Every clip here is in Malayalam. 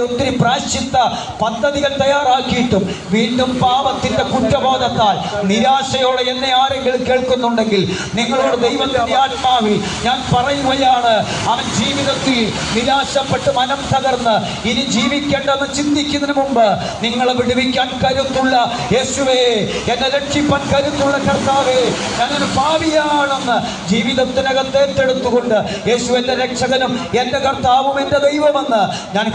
ഒത്തിരി പ്രാശ്ചിത്ത പദ്ധതികൾ തയ്യാറാക്കിയിട്ടും വീണ്ടും പാപത്തിന്റെ കുറ്റബോധത്താൽ നിരാശയോടെ എന്നെ ആരെങ്കിലും കേൾക്കുന്നുണ്ടെങ്കിൽ നിങ്ങളോട് ദൈവത്തിന്റെ ആത്മാവിൽ ഞാൻ പറയുകയാണ് അവൻ ജീവിതത്തിൽ നിരാശപ്പെട്ട് മനം തകർന്ന് ഇനി ജീവിക്കേണ്ടെന്ന് ചിന്തിക്കുന്നതിന് മുമ്പ് നിങ്ങളെ വിടുവിക്കാൻ കരുത്തുള്ള യേശുവേ എന്നെ രക്ഷിപ്പാൻ കരുത്തുള്ള കർത്താവേ ഞാനൊരു പാവിയാണെന്ന് ജീവിതത്തിനകത്ത് ഏറ്റെടുത്തുകൊണ്ട് യേശു എന്റെ രക്ഷകനും എന്റെ കർത്താവും എന്റെ ദൈവമെന്ന് ഞാൻ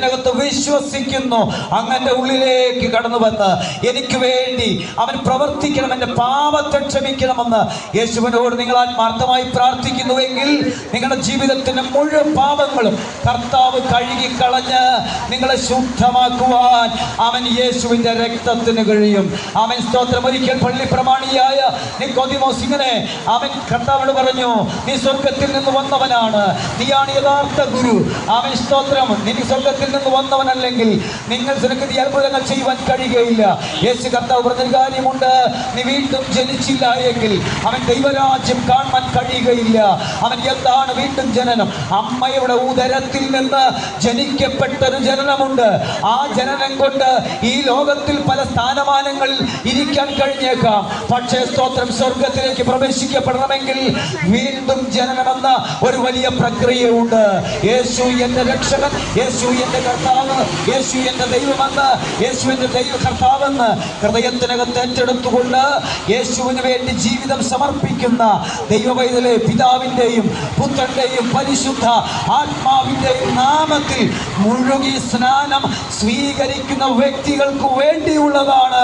ഹൃദയത്തിനകത്ത് വിശ്വസിക്കുന്നു. അങ്ങന്റെ ഉള്ളിലേക്ക് കടന്നു വന്ന് എനിക്ക് വേണ്ടി അവൻ പ്രവർത്തിക്കണം എന്റെ പാപത്തെ ക്ഷമിക്കണമെന്ന് യേശുവിനോട് നിങ്ങൾ ആത്മാർത്ഥമായി പ്രാർത്ഥിക്കുന്നുവെങ്കിൽ നിങ്ങളുടെ ജീവിതത്തിന്റെ മുഴുവൻ പാപങ്ങളും കർത്താവ് കഴുകിക്കളഞ്ഞ് നിങ്ങളെ ശുദ്ധമാക്കുവാൻ അവൻ യേശുവിന്റെ രക്തത്തിന് കഴിയും. അവൻ സ്തോത്രം. ഒരിക്കൽ പള്ളി പ്രമാണിയായ നിക്കോദിമോസ് ഇങ്ങനെ അവൻ കർത്താവിനോട് പറഞ്ഞു നീ സ്വർഗത്തിൽ നിന്ന് വന്നവനാണ്. നീയാണ് യഥാർത്ഥ ഗുരു. അവൻ സ്തോത്രം. നിനക്ക് സ്വർഗത്തിൽ നിന്ന് വന്നവനല്ലെങ്കിൽ നിങ്ങൾ നിനക്ക് അത്ഭുതങ്ങൾ ചെയ്യുവാൻ കഴിയുകയില്ല. യേശു കർത്താവ് പറഞ്ഞൊരു കാര്യമുണ്ട്. നീ വീണ്ടും ജനിച്ചില്ല എങ്കിൽ അവൻ ദൈവരാജ്യം കാണാൻ കഴിയുകയില്ല. അവൻ എന്താണ് വീണ്ടും ജനനം? അമ്മയുടെ ഉദരത്തിൽ നിന്ന് ജനിക്കപ്പെട്ടൊരു ജനനമുണ്ട്. ആ ജനനം കൊണ്ട് ഈ ലോകത്തിൽ പല സ്ഥാനമാനങ്ങളിൽ ഇരിക്കാൻ കഴിഞ്ഞേക്കാം. പക്ഷേ സ്തോത്രം സ്വർഗത്തിലേക്ക് പ്രവേശിക്കപ്പെടണമെങ്കിൽ വീണ്ടും ജനനമെന്ന ഒരു വലിയ പ്രക്രിയയുണ്ട്. യേശു എന്റെ രക്ഷകൻ യേശു എന്റെ കർത്താവ് യേശു എന്റെ ദൈവമെന്ന് യേശു എന്റെ ദൈവ കർത്താവെന്ന് ഹൃദയത്തിനകത്ത് ഏറ്റെടുത്തുകൊണ്ട് യേശുവിന് വേണ്ടി ജീവിതം സമർപ്പിക്കുന്ന ദൈവവൈതലെ പിതാവിന്റെയും പുത്രന്റെയും പരിശുദ്ധ ആത്മാവിന്റെയും നാമത്തിൽ മുഴുകി സ്നാനം സ്വീകരിക്കുന്ന വ്യക്തികൾക്ക് വേണ്ടിയുള്ളതാണ്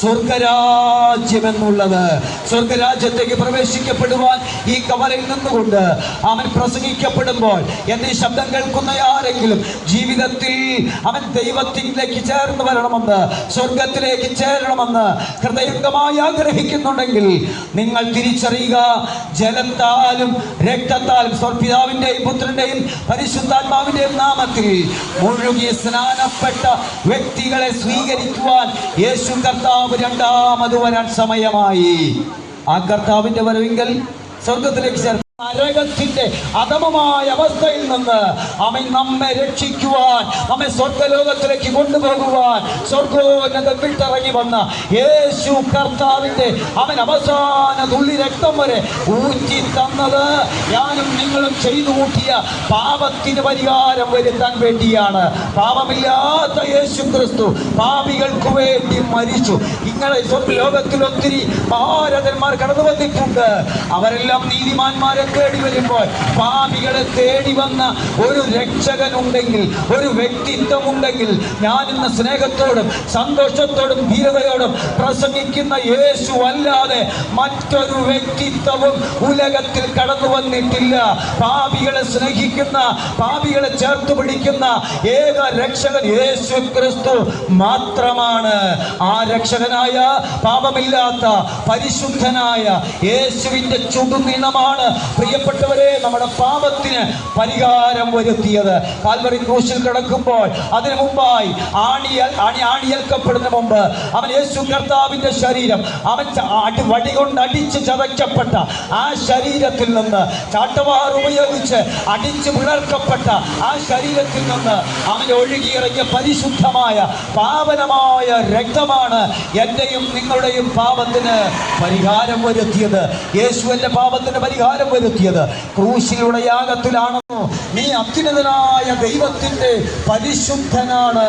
സ്വർഗരാജ്യമെന്നുള്ളത്. സ്വർഗരാജ്യത്തേക്ക് പ്രവേശിക്കപ്പെടുവാൻ ഈ കവലയിൽ നിന്നുകൊണ്ട് അവൻ പ്രസംഗിക്കപ്പെടുമ്പോൾ എന്നീ ശബ്ദം കേൾക്കുന്ന ആരെങ്കിലും ജീവിതത്തിൽ അവൻ ദൈവത്തിലേക്ക് ചേർന്ന് വരണമെന്ന് സ്വർഗത്തിലേക്ക് ചേരണമെന്ന് ഹൃദയംഗമായി ആഗ്രഹിക്കുന്നുണ്ടെങ്കിൽ നിങ്ങൾ തിരിച്ചറിയുക ജലത്താലും രക്തത്താലും സ്വർപിതാവിന്റെയും പുത്രന്റെയും പരിശുദ്ധാത്മാവിന്റെയും നാമത്തിൽ മുഴുകി സ്നാനപ്പെട്ട വ്യക്തികളെ സ്വീകരിക്കുവാൻ യേശു കർത്താവ് രണ്ടാമത് വരാൻ സമയമായി. ആ കർത്താവിന്റെ വരവെങ്കിൽ സ്വർഗത്തിലേക്ക് ചേർ നരകത്തിന്റെ അധമമായ അവസ്ഥയിൽ നിന്ന് അവൻ നമ്മെ രക്ഷിക്കുവാൻ നമ്മെ സ്വർഗലോകത്തിലേക്ക് കൊണ്ടുപോകുവാൻ സ്വർഗോന്നത വിട്ടിറങ്ങി വന്ന യേശു കർത്താവിന്റെ അവൻ അവസാന തുള്ളി രക്തം വരെ ഊറ്റി തന്നത്. ഞാനും നിങ്ങളും ചെയ്തു കൂട്ടിയ പാപത്തിന് പരിഹാരം വരുത്താൻ വേണ്ടിയാണ്. പാപമില്ലാത്ത യേശു ക്രിസ്തു പാപികൾക്ക് വേണ്ടി മരിച്ചു. ഇങ്ങനെ ലോകത്തിൽ ഒത്തിരി മഹാരഥന്മാർ കടന്നു വന്നിട്ടുണ്ട്. അവരെല്ലാം നീതിമാന്മാരെ തേടി വരുമ്പോൾ പാപികളെ തേടി വന്ന ഒരു രക്ഷകൻ ഉണ്ടെങ്കിൽ ഒരു വ്യക്തിത്വം ഉണ്ടെങ്കിൽ ഞാൻ ഇന്ന് സ്നേഹത്തോടും സന്തോഷത്തോടും ധീരതയോടും പ്രസംഗിക്കുന്ന യേശു അല്ലാതെ മറ്റൊരു വ്യക്തിത്വവും ഉലകത്തിൽ കടന്നു വന്നിട്ടില്ല. പാപികളെ സ്നേഹിക്കുന്ന പാപികളെ ചേർത്ത് പിടിക്കുന്ന ഏക രക്ഷകൻ യേശു ക്രിസ്തു മാത്രമാണ്. ആ രക്ഷകനായ പാപമില്ലാത്ത പരിശുദ്ധനായ യേശുവിന്റെ ചുടുനിണമാണ് പ്രിയപ്പെട്ടവരെ നമ്മുടെ പാപത്തിന് പരിഹാരം വരുത്തിയത്. കാൽവറി ക്രൂശിൽ കിടക്കുമ്പോൾ അതിനു മുമ്പായി ആണിയൽ അണി ആണിയേൽക്കപ്പെടുന്ന മുമ്പ് അവൻ യേശു കർത്താവിന്റെ ശരീരം അവൻ വടി കൊണ്ട് അടിച്ച് ചതയ്ക്കപ്പെട്ട ആ ശരീരത്തിൽ നിന്ന് ചാട്ടവാർ ഉപയോഗിച്ച് അടിച്ച് പിളർക്കപ്പെട്ട ആ ശരീരത്തിൽ നിന്ന് അവൻ ഒഴുകിയിറങ്ങിയ പരിശുദ്ധമായ പാവനമായ രക്തമാണ് എന്റെയും നിങ്ങളുടെയും പാപത്തിന് പരിഹാരം വരുത്തിയത്. യേശു എന്റെ പാപത്തിന് പരിഹാരം വരുത്തിയത്. ക്രൂശിലൂടെ യാഗത്തിലാണെന്നോ നീ അത്യുന്നതനായ ദൈവത്തിന്റെ പരിശുദ്ധനാണ്.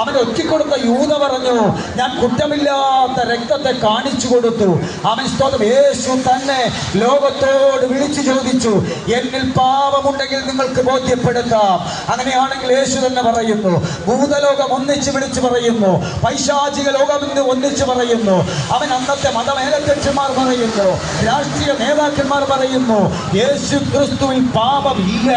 അവൻ ഒറ്റിക്കൊടുത്ത യൂത പറഞ്ഞു ഞാൻ കുറ്റമില്ലാത്ത രക്തത്തെ കാണിച്ചു കൊടുത്തു. അവൻ സ്തോത്രം യേശു തന്നെ ലോകത്തോട് വിളിച്ചു ചോദിച്ചു എന്നിൽ പാപമുണ്ടെങ്കിൽ നിങ്ങൾക്ക് ബോധ്യപ്പെടുത്താം. അങ്ങനെയാണെങ്കിൽ യേശു തന്നെ പറയുന്നു ഭൂതലോകം ഒന്നിച്ച് വിളിച്ചു പറയുന്നു പൈശാചിക ലോകം ഇന്ന് ഒന്നിച്ച് പറയുന്നു. അവൻ അന്നത്തെ മതമേലധ്യക്ഷന്മാർ പറയുന്നു. രാഷ്ട്രീയ നേതാക്കന്മാർ പറയുന്നു. യേശു ക്രിസ്തുവിൽ പാപമില്ല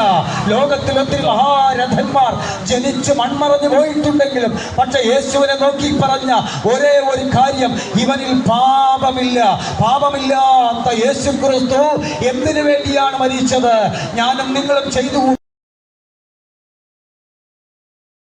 ലോകത്തിൽ ഒത്തിരി മഹാരഥന്മാർ ജനിച്ച് മൺമറഞ്ഞു പോയിട്ടുണ്ടെങ്കിലും പക്ഷെ യേശുവിനെ നോക്കി പറഞ്ഞ ഒരേ ഒരു കാര്യം. ഇവനിൽ പാപമില്ല. പാപമില്ലാത്ത യേശു ക്രിസ്തു എന്തിനു വേണ്ടിയാണ് മരിച്ചത്? ഞാനും നിങ്ങളും ചെയ്തു